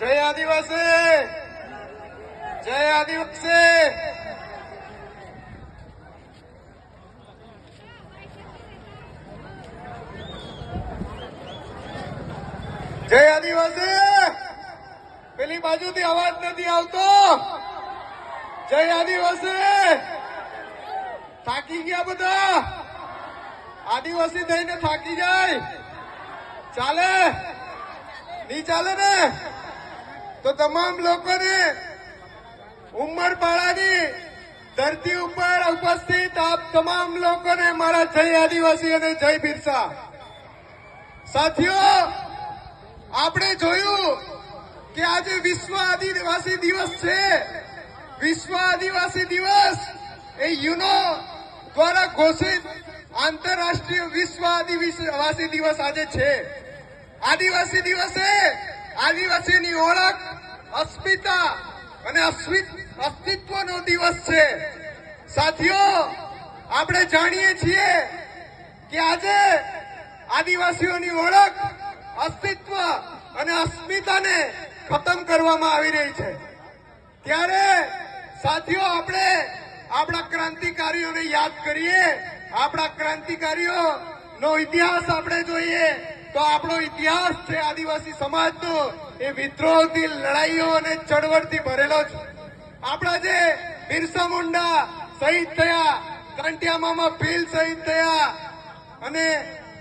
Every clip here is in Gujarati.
જય આદિવાસી! જય આદિવાસી! જય આદિવાસી! પેલી બાજુથી અવાજ નથી આવતો. જય આદિવાસી! થાકી ગયા બધા. આદિવાસી થઈને થાકી જાય. ચાલે? નહીં ચાલે ને? તો તમામ લોકોને ઉમરપાડાની ધરતી ઉપર ઉપસ્થિત આપ તમામ લોકોને મારા જય આદિવાસી અને જય બિરસા. સાથીઓ, આપણે જોયું કે આજે વિશ્વ આદિવાસી દિવસ છે. વિશ્વ આદિવાસી દિવસ એ યુનો દ્વારા ઘોષિત આંતરરાષ્ટ્રીય વિશ્વ આદિવાસી દિવસ આજે છે. આદિવાસી દિવસે આદિવાસીની ઓળખ અસ્મિતા અને અસ્તિત્વનો દિવસ છે. સાથીઓ, આપણે જાણીએ છીએ કે આજે આદિવાસીઓની ઓળખ અસ્તિત્વ અને અસ્મિતાને ખતમ કરવામાં આવી રહી છે. ત્યારે, સાથીઓ, આપણે આપણા ક્રાંતિકારીઓને યાદ કરીએ. આપણા ક્રાંતિકારીઓ નો ઇતિહાસ આપણે જોઈએ. તો આપણો ઇતિહાસ છે આદિવાસી સમાજનો, એ વિદ્રોહથી, લડાઈઓ અને ચળવળથી ભરેલો છે. આપણા જે બિરસા મુંડા શહીદ થયા, કંટિયામામાં ભીલ શહીદ થયા, અને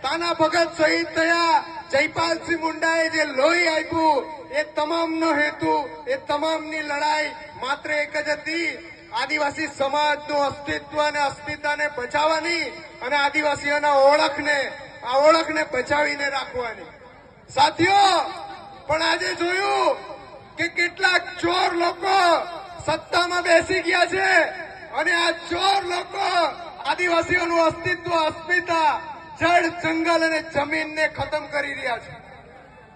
તાના ભગત શહીદ થયા, જયપાલસિંહ મુંડાએ જે લોહી આપ્યું, એ તમામનો હેતુ, એ તમામની લડાઈ માત્ર એક જ હતી. આદિવાસી સમાજનું અસ્તિત્વ અને અસ્મિતાને બચાવવાની અને આદિવાસીઓના ઓળખને આ ઓળખને બચાવીને રાખવાની. સાથીઓ, પણ આજે જોયું કે કેટલાક ચોર લોકો સત્તામાં બેસી ગયા છે અને આ ચોર લોકો આદિવાસીઓનું અસ્તિત્વ, અસ્મિતા, જળ, જંગલ અને જમીનને ખતમ કરી રહ્યા છે.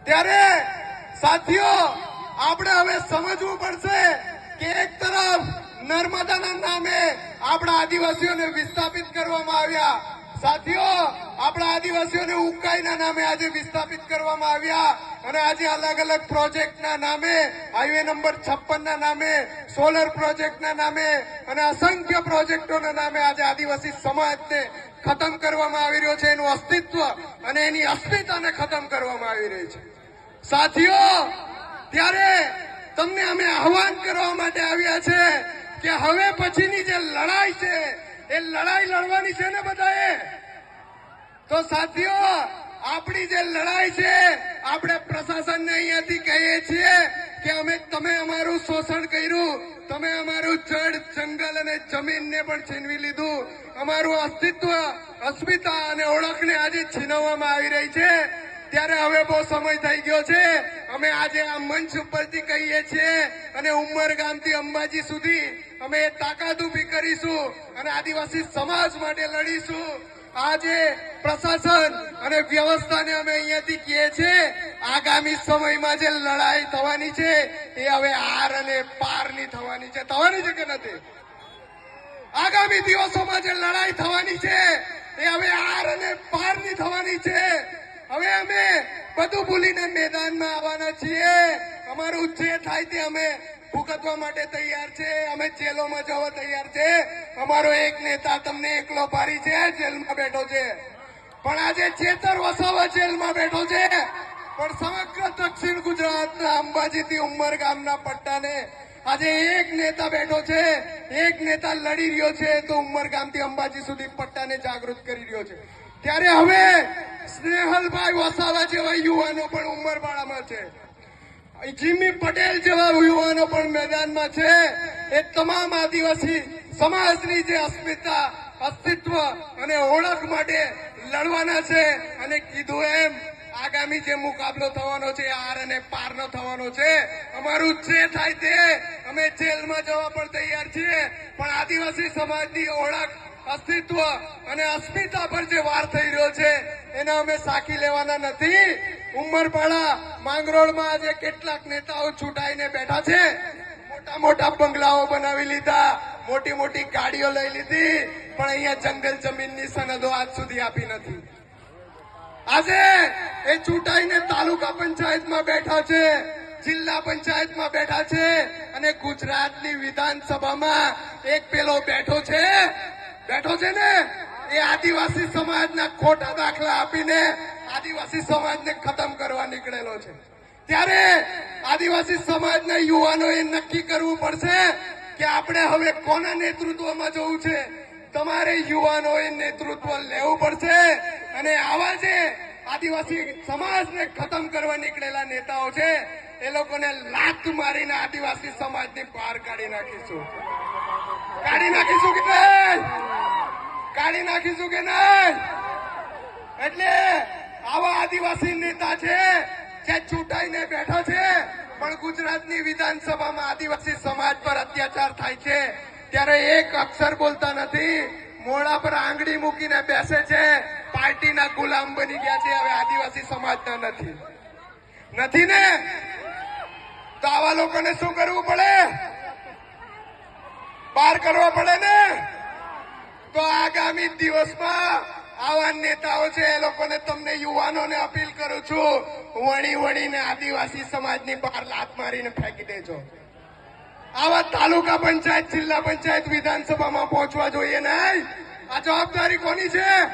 ત્યારે, સાથીઓ, આપણે હવે સમજવું પડશે કે એક તરફ નર્મદાના નામે આપણા આદિવાસીઓને વિસ્થાપિત કરવામાં આવ્યા. સાથીઓ આપણા આદિવાસીઓને ઉકાઈના નામે આજે વિસ્થાપિત કરવામાં આવ્યા અને આજે અલગ અલગ પ્રોજેક્ટના નામે, હાઈવે નંબર છપ્પન ના નામે, સોલર પ્રોજેક્ટના નામે અને અસંખ્ય પ્રોજેક્ટોના નામે આજે આદિવાસી સમાજને ખતમ કરવામાં આવી રહ્યો છે. એનું અસ્તિત્વ અને એની અસ્મિતાને ખતમ કરવામાં આવી રહી છે. સાથીઓ, ત્યારે તમને અમે આહવાન કરવા માટે આવ્યા છે કે હવે પછીની જે લડાઈ છે, એ લડાઈ લડવાની છે ને બધાએ? તો સાથીઓ, આપણી જે લડાઈ છે, આપણે પ્રશાસનને અહીંયાથી કહીએ છીએ કે અમે, તમે અમારું શોષણ કર્યું, તમે અમારું જળ, જંગલ અને જમીનને પણ છીનવી લીધું. અમારું અસ્તિત્વ, અસ્મિતા અને ઓળખને આજે છીનવવામાં આવી રહી છે. ત્યારે હવે બહુ સમય થઈ ગયો છે. અમે આજે આ મંચ ઉપરથી કહીએ છીએ અને ઉમરગામથી અંબાજી સુધી અમે તાકાત ઊભી કરીશું અને આદિવાસી સમાજ માટે લડીશું. આજે પ્રશાસન અને વ્યવસ્થાને અમે અહીંયાથી કહીએ છીએ, આગામી સમયમાં જે લડાઈ થવાની છે, એ હવે આર અને પારની થવાની છે. થવાની છે કે નથી? આગામી દિવસોમાં જે લડાઈ થવાની છે, એ હવે આર અને પારની થવાની છે. હવે અમે બધું ભૂલીને મેદાનમાં આવવાના છીએ. અમારું જે થાય તે અમે ભૂગતવા માટે તૈયાર છે. અમે જેલોમાં જવા તૈયાર છે. અમારો એક નેતા તમને એકલો ભારી છે, જેલમાં બેઠો છે. પણ આજે ચેતર વસાવા જેલમાં બેઠો છે. પણ સમગ્ર દક્ષિણ ગુજરાતના અંબાજીથી ઉમરગામના પટ્ટાને આજે એક નેતા બેઠો છે. એક નેતા લડી રહ્યો છે તો ઉમરગામથી અંબાજી સુધી પટ્ટાને જાગૃત કરી રહ્યો છે. ત્યારે હવે સ્નેહલભાઈ વસાવા જેવા યુવાનો પણ ઉમરપાડામાં છે. જીમી પટેલ જેવા યુવાનો પણ મેદાનમાં છે. એ તમામ આદિવાસી સમાજની જે અસ્મિતા, અસ્તિત્વ અને ઓળખ માટે લડવાના છે અને કીધું એમ, આગામી જે મુકાબલો થવાનો છે આર અને પારનો થવાનો છે. અમારું જે થાય તે અમે જેલમાં જવા પણ તૈયાર છીએ. પણ આદિવાસી સમાજની ઓળખ, અસ્તિત્વ અને અસ્મિતા પર જે વાર થઈ રહ્યો છે, એને અમે સાખી લેવાના નથી. ઉમરપાડા માંગરોળમાં આજે કેટલાક નેતાઓ છૂટાઈને બેઠા છે. મોટા મોટા બંગલાઓ બનાવી લીધા, મોટી મોટી ગાડીઓ લઈ લીધી, પણ અહીંયા જંગલ જમીનની સનદો આજ સુધી આપી નથી. આજે એ ચૂંટાઈને તાલુકા પંચાયતમાં બેઠા છે, જિલ્લા પંચાયતમાં બેઠા છે અને ગુજરાતની વિધાનસભામાં એક પેલો બેઠો છે. બેઠો છે ને? એ આદિવાસી સમાજના ખોટા દાખલા આપીને આદિવાસી સમાજને ખતમ કરવા નીકળેલો છે. ત્યારે આદિવાસી સમાજના યુવાનોએ નક્કી કરવું પડશે કે આપણે હવે કોના નેતૃત્વમાં જવું છે? તમારે યુવાનોએ નેતૃત્વ લેવું પડશે અને આવા જે આદિવાસી સમાજને ખતમ કરવા નીકળેલા નેતાઓ છે, એ લોકોને લાત મારીને આદિવાસી સમાજની બહાર કાઢી નાખીશું. કાઢી નાખીશું કે નહીં? કાઢી નાખીશું કે નહીં? એટલે આવા આદિવાસી નેતા છે જે ચૂંટાઈને બેઠા છે. પણ ગુજરાતની વિધાનસભામાં આદિવાસી સમાજ પર અત્યાચાર થાય છે. ત્યારે એક અક્ષર બોલતા નથી. મોડા પર આંગળી મૂકીને બેસે છે. પાર્ટીના ગુલામ બની ગયા છે. હવે આદિવાસી સમાજના નથી. નથી ને? તો આવા લોકોને શું કરવું પડે? બહાર કરવા પડે ને? તો આગામી દિવસમાં આવા નેતાઓ છે, એ લોકોને તમને યુવાનોને અપીલ કરું છું, વણી વણીને આદિવાસી સમાજની બહાર લાત મારીને ફેંકી દેજો. આવા તાલુકા પંચાયત, જિલ્લા પંચાયત, વિધાનસભામાં પહોંચવા જોઈએ નહીં. આ જવાબદારી કોની છે?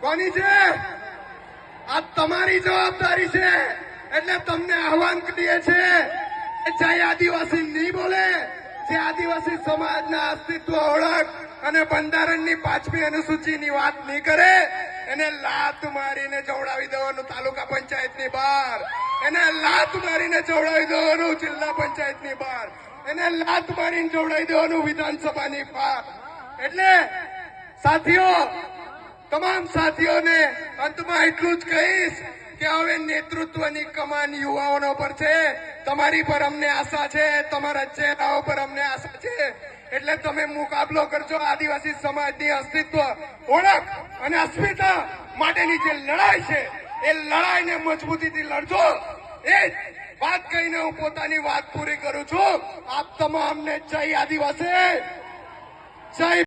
કોની છે? આ તમારી જવાબદારી છે. એટલે તમને આહવાન કરીએ છે કે જય આદિવાસી નહીં બોલે જે આદિવાસી સમાજના અસ્તિત્વ ઓળખ અને બંધારણની પાંચમી અનુસૂચિની વાત નહીં કરે, એને લાત મારીને જવડાવી દેવાનું તાલુકા પંચાયતની બહાર. એને લાત મારીને જવડાવી દેવાનું જિલ્લા પંચાયતની બહાર. એને લાત મારીને જવડાવી દેવાનું વિધાનસભાની બહાર. એટલે સાથીઓ, તમામ સાથીઓને અંતમાં એટલું જ કહીશ કે હવે નેતૃત્વની કમાન યુવાઓનો પર છે. તમારી પર અમને આશા છે, તમારા ચહેરાઓ પર અમને આશા છે. એટલે તમે મુકાબલો કરજો આદિવાસી સમાજની અસ્તિત્વ, ઓળખ અને અસ્મિતા માટેની જે લડાઈ છે, એ લડાઈને મજબૂતીથી લડજો. એ વાત કહીને હું પોતાની વાત પૂરી કરું છું. આપ તમામને જય આદિવાસી. જય